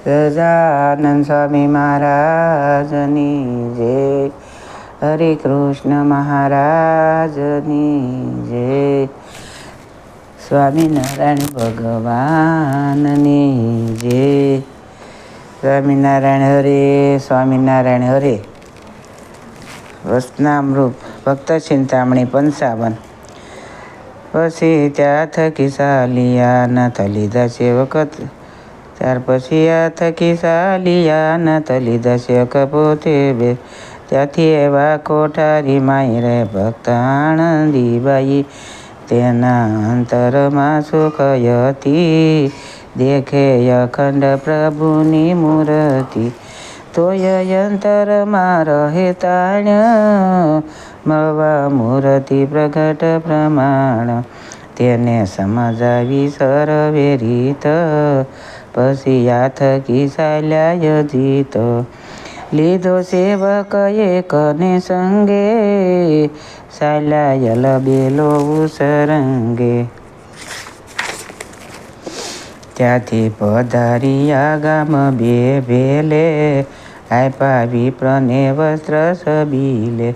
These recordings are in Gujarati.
સજાનંદ સ્વામી મહારાજની જય હરે કૃષ્ણ મહારાજની જય સ્વામિનારાયણ ભગવાનની જય સ્વામિનારાયણ હરે સ્વામિનારાયણ હરે વસનામૃપ ભક્ત ચિંતામણી પંચાવન પછી ત્યાં થકી સાલિયા નાથ લીધા છે વખત ત્યાર પછી આ થકી સાલિયા નાથ લીધા છે કપોતે બે ત્યાંથી એવા કોઠારી માઈ રે ભક્ત આનંદીબાઈ તેના અંતરમાં સુખ હતી. દેખે અખંડ પ્રભુની મૂર્તિ. તોય અંતરમાં રહે તાણ. મળવા મૂર્તિ પ્રગટ પ્રમાણ. તેને સમજાવી સર્વે રીત. પછી આ થકી ચાલ્યા જીત લીધો સેવક એકને સંગે ચાલ્યા લબેલો સરંગે ત્યાંથી પધારિયા ગામ બે ભેલે આપ્યા વિપ્રને વસ્ત્ર સબીલે.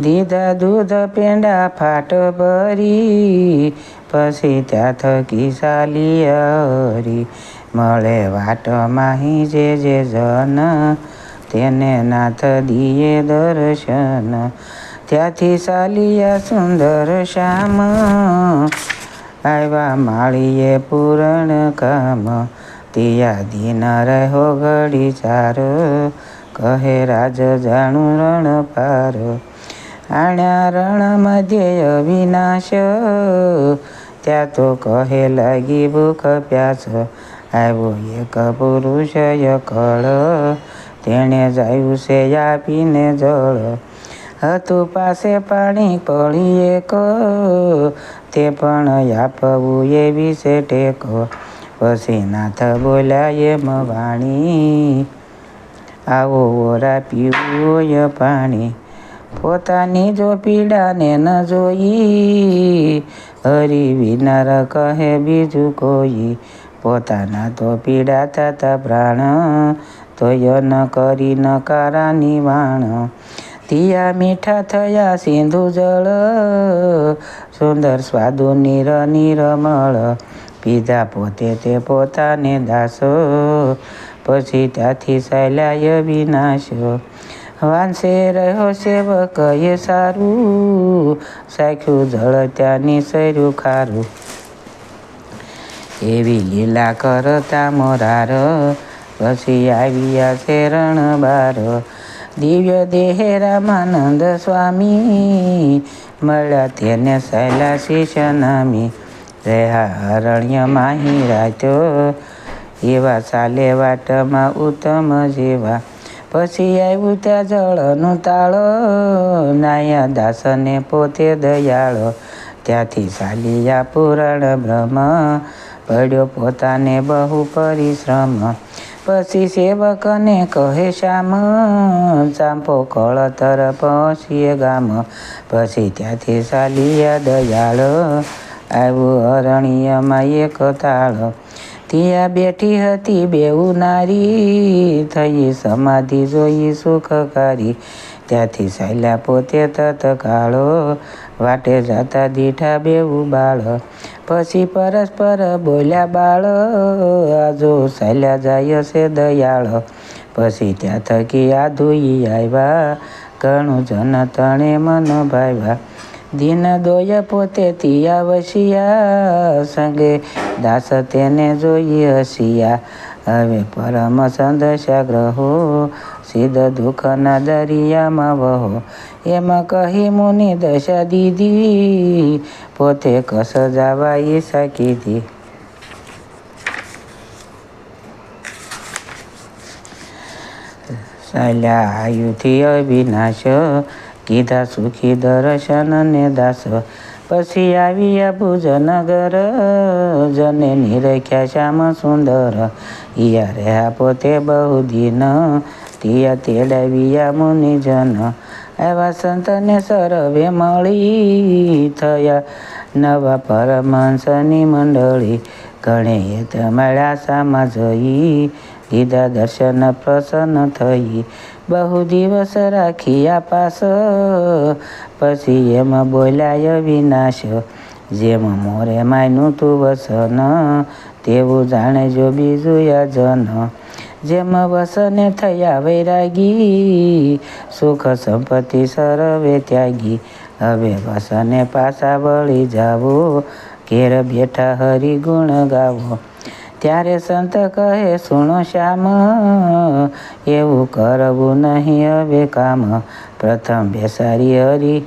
દીધા દૂધ પેંડા ફાટ ભરી, પછી ત્યાં થકી ચાલિયરી મળે વાટમાં જે જે જન, તેને નાથ દિયે દર્શન. ત્યાંથી ચાલિયા સુંદર શ્યામ આવ્યા માળીએ પૂરણ કામ. તિયા દીન રહ્યો ઘડી ચાર, કહે રાજ જાણું રણ પાર. આણ્યા રણ મધ્ય અવિનાશ, ત્યાં તો કહે લાગી ભૂખ પ્યાસ. આવ્યો એક પુરુષ યકળ તેણે જાયું છે આપીને જળ. હતું પાસે પાણી, પડી એક. તે પણ આપવું એવી છે ટેકો. પછી નાથ બોલ્યા, એમ વાણી. આવો ઓરા પીવું પાણી. પોતાની જો પીડાને ન જોઈ. હરી વિનાર કહે બીજું કોઈ. પોતાના તો પીડા થતા પ્રાણ તોય ન કરી નકારાની વાણ તિયા મીઠા થયા સિંધુ જળ સુંદર સ્વાદુ નીર નિરમળ પીધા પોતે તે પોતાને દાસો પછી ત્યાંથી ચાલ્યા વિનાશ વાંસે રહ્યો સેવક એ સારું સાખ્યું જળ ત્યાંની સર્યું ખારું એવી લીલા કરતા મોરાર. પછી આવ્યા છે રણબાર. દિવ્ય દેહે રામાનંદ સ્વામી. મળ્યા તેને શીશ નામી. રહ્યા અરણ્ય માહી રાજો. એવા ચાલે વાટમાં ઉત્તમ જેવા. પછી આવ્યું ત્યાં જળનું તાળ. નાયા દાસને પોતે દયાળ. ત્યાંથી સાલિયા પુરાણ બ્રહ્મ. પડ્યો પોતાને બહુ પરિશ્રમ. પછી સેવકને કહે, શ્યામ, ચાંપો કળ તરફ પહોંચીએ ગામ. પછી ત્યાંથી સાલિયા દયાળ. આવ્યું અરણ્યમાં એક તાળ. ત્યાં બેઠી હતી બેઉ નારી. થઈ સમાધિ જોઈ સુખકારી. ત્યાંથી ચાલ્યા પોતે તત્કાળો. વાટે જતા દીઠા બેવું બાળ. પછી પરસ્પર બોલ્યા, બાળ, આજો ચાલ્યા જાય છે દયાળ. પછી ત્યાં થકી આ ધોઈ આવ્યા, ઘણું જન તણે મન ભાવ્યા. દિન દોય પોતે તિયા વસિયા, સંગે દાસ તેને જોઈ હસિયા. હવે પરમ સંદશા ગ્રહો સીધ દુઃખના દરિયામાં વહો. એમાં કહી મુનિ દશા દીધી પોતે કસ જવા ઈશા કીધી ચાલ્યા આયુથી અવિનાશ કીધા સુખી દર્શન ને દાસ પછી આવ્યા ભુજનગર જને નિરખ્યા શ્યામ સુંદર ઈયા રહ્યા પોતે બહુ દિન તિયા તેડાવ્યા મુનિજન આવ્યા સંતને સરવે મળી થયા. નવા પરમહંસની મંડળી ઘણે મળ્યા સામા જઈ. દીધા દર્શન પ્રસન્ન થઈ. બહુ દિવસ રાખ્યા પાસ. પછી એમ બોલાય વિનાશ. જેમ મોરે માયનું તું વસન, તેવું જાણે જો બીજું યજન. જેમ વસને થયા વૈરાગી સુખ સંપત્તિ સરવે ત્યાગી હવે વસને પાછા વળી જાવો ઘેર બેઠા હરિગુણ ગાવો ત્યારે સંત કહે સુણો શ્યામ એવું કરવું નહીં હવે કામ પ્રથમ બેસારી હરી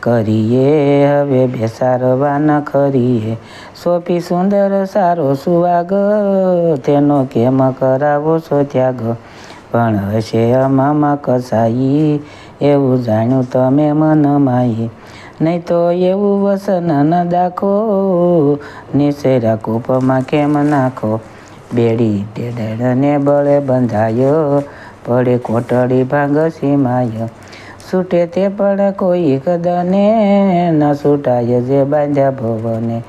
કરીએ, હવે બેસારવાન ખરીએ. સોપી સુંદર, સારો સુવાગ, તેનો કેમ કરાવો છો ત્યાગ? પણ હશે અમામાં કસાઈ, એવું જાણ્યું તમે મન માઈ નહીં તો એવું વસન ન દાખો નિશેરા કૂપમાં કેમ નાખો? બેડી ટેડને બળે બંધાયો પડે કોટડી ભાંગસી માય છૂટે તે પણ કોઈ કદને ન છૂટાય જે બાંધ્યા ભવને.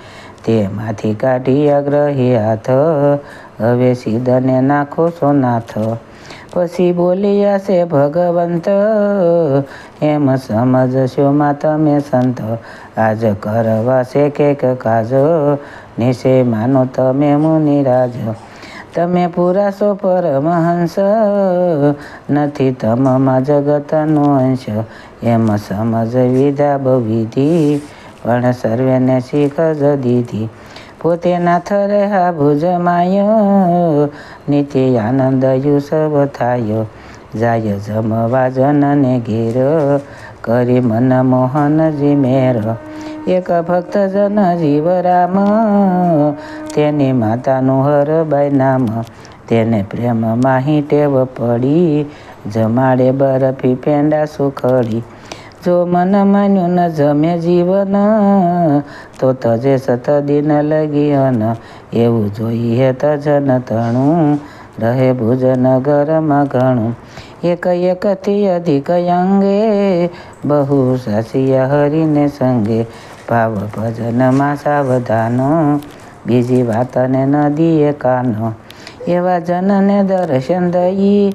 તેમાંથી કાઢી આગ્રહી હાથ, હવે સીધને નાખો સોનાથ. પછી બોલ્યા છે ભગવંત, એમ સમજશો માં તમે સંત. આજ કરવા છે કે કાજ, નિશે માનો તમે મુનિરાજ. તમે પુરાશો પરમહંસ નથી તમમાં જગતનો અંશ એમ સમજ વિધા બવિધિ પણ સર્વેને શીખ જ દીધી પોતે નાથ રહ્યા ભુજમાય નિત્ય આનંદ યુસવ થાય જાય જમવા જનને ઘેર કરી મન મોહનજી મેર એક ભક્ત જન જીવ રામ તેની માતાનું હરબાઈ નામ તેને પ્રેમ માહી ટેવ પડી, જમાડે બરફી પેંડા સુખડી. જો મન માન્યું ન જમે જીવન, તો તજે સત દિન લગીયન એવું જોઈએ તજન તણું, રહે ભુજનગરમાં ઘણું. એક એકથી અધિક અંગે, બહુ સાસિયા હરીને સંગે. ભાવ ભજનમાં સાવધાનો. બીજી વાતને ન દીએ કાનો એવા જનને દર્શન દઈ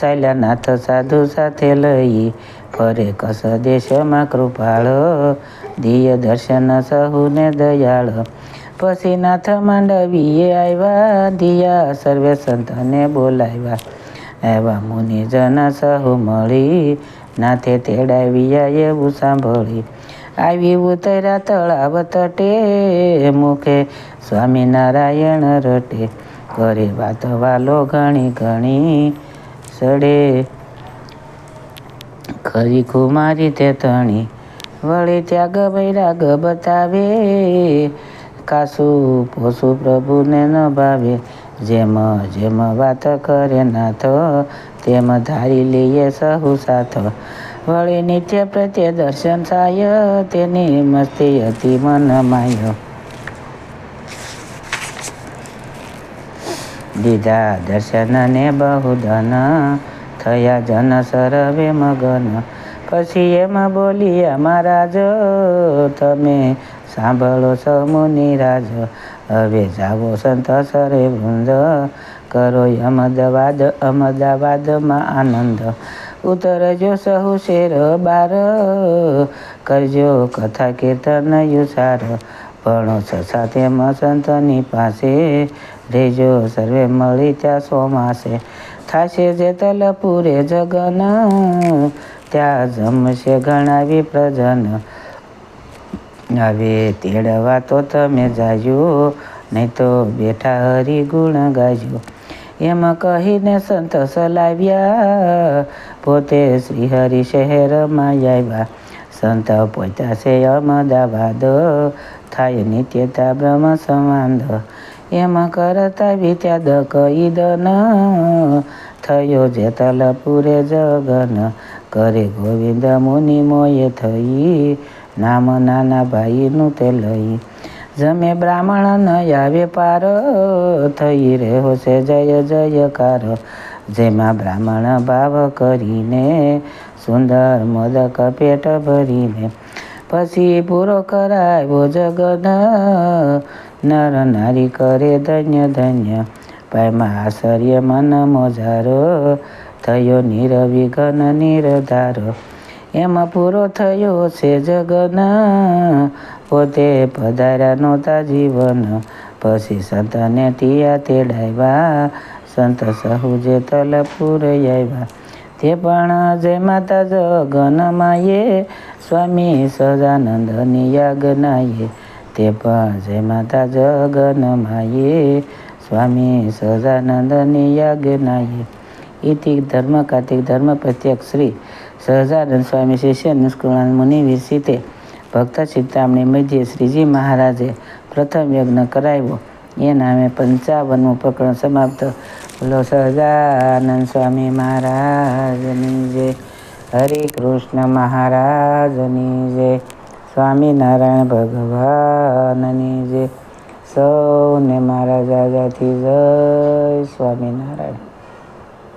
શૈલાનાથ સાધુ સાથે લઈ ફરે કસ દેશમાં કૃપાળ. દિય દર્શન સહુને દયાળ. પછી નાથ માંડવીએ આવ્યા, દિયા સર્વે સંતને બોલાવ્યા. એવા મુનિજન સહુ મળી, નાથે તેડાવ્યા એવું સાંભળી. આવી ઉતર્યા તળાવ તટે મુખે સ્વામિનારાયણ રટે. કરે વાત વાલો ઘણી ઘણી સડે. ખરી કુમારી તે તણી વળી ત્યાગ વૈરાગ બતાવે. કાસુ પોસું પ્રભુને ન ભાવે. જેમ જેમ વાત કરે નાથ, તેમ ધારી લઈએ સહુ સાથ. વળી નિત્ય પ્રત્યે દર્શન થાય, તેની મસ્તી હતી મન માય દીધા દર્શનને બહુ ધન, થયા જન સરવે મગન. પછી એમાં બોલી, મહારાજ, તમે સાંભળો સમુનિ રાજ. હવે જાવો સંત સરે વૃંદ કરો અમદાવાદ અમદાવાદમાં આનંદ. ઉતરજો સહુ શેર બાર. કરજો કથા કીર્તન યુસાર. ભણો છ તેમ સંતની પાસે. રેજો સર્વે મળી ત્યાં સોમાસે થાશે જેતલ પૂરે જગન. ત્યાં જમશે ગણાવી પ્રજન હવે તેડવા તો તમે જાજો, નહીં તો બેઠા હરી ગુણ ગાજો. એમ કહીને સંત સલાવ્યા પોતે શ્રીહરિ શહેરમાં આવ્યા સંત પહોંચ્યા છે અમદાવાદ થાય નિત્યતા બ્રહ્મ સંવાદ એમ કરતા વિત્યા દક ઈદન થયો જેતલપુરે જગન કરે ગોવિંદ મુનિ મોયે થઈ નામ નાના ભાઈનું તે લઈ જમે બ્રાહ્મણ ન આવે પાર, થઈ રહ્યો છે જય જયકાર. જેમાં બ્રાહ્મણ ભાવ કરીને સુંદર મોદક પેટ ભરીને પછી પૂરો કરાવ્યો જગન. નર નારી કરે ધન્ય ધન્ય પાયમાં આશ્ચર્ય મન મોજારો. થયો નિરવિઘન નિરધારો. એમાં પૂરો થયો છે જગન. પોતે પધાર્યા નહોતા જીવન પછી સંતને ટિયા તેડાવ્યા સંત સહુ જે તલપુર આવ્યા તે પણ જય માતા જગનમાયે સ્વામી સહજાનંદની યાજ્ઞાએ તે પણ જય માતા જગનમાયે સ્વામી સહજાનંદની યાજ્ઞાએ ઇતિ ધર્મ કાર્તિક ધર્મ પ્રત્યક્ષ શ્રી સહજાનંદ સ્વામી શિષ્ય નિષ્કુળાન મુનિ વિરસિતે ભક્ત ચિંતામણી મધ્યે શ્રીજી મહારાજે પ્રથમ યજ્ઞ કરાવ્યો. એ નામે પંચાવનમું પ્રકરણ સમાપ્ત. બોલો સહજાનંદ સ્વામી મહારાજની જય. હરે કૃષ્ણ મહારાજની જય. સ્વામિનારાયણ ભગવાનની જય. સૌને મારા જાજાથી જય સ્વામિનારાયણ.